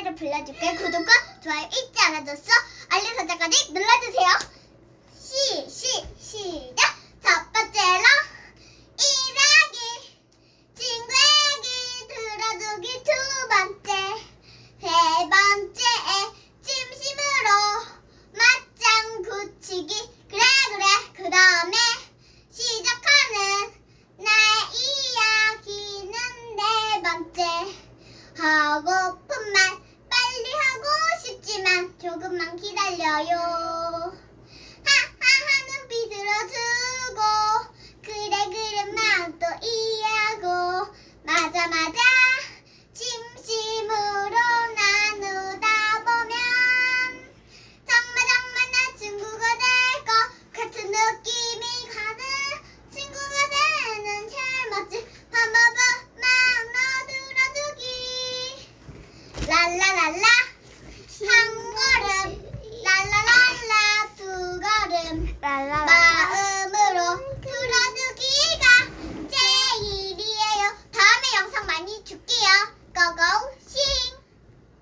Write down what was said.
노래를 불러줄게. 구독과 좋아요 잊지 않아줬어? 알림 설정까지 눌러주세요. 시, 시, 시작! 첫 번째로 일하기 친구에게 들어주기 두 번째 세 번째에 진심으로 맞장 굳히기 그래 그래 그 다음에 시작하는 나의 이야기는 네 번째 하고픈 말 빨리 하고 싶지만 조금만 기다려요 마음으로 풀어주기가 제일이에요. 다음에 영상 많이 줄게요. 고고.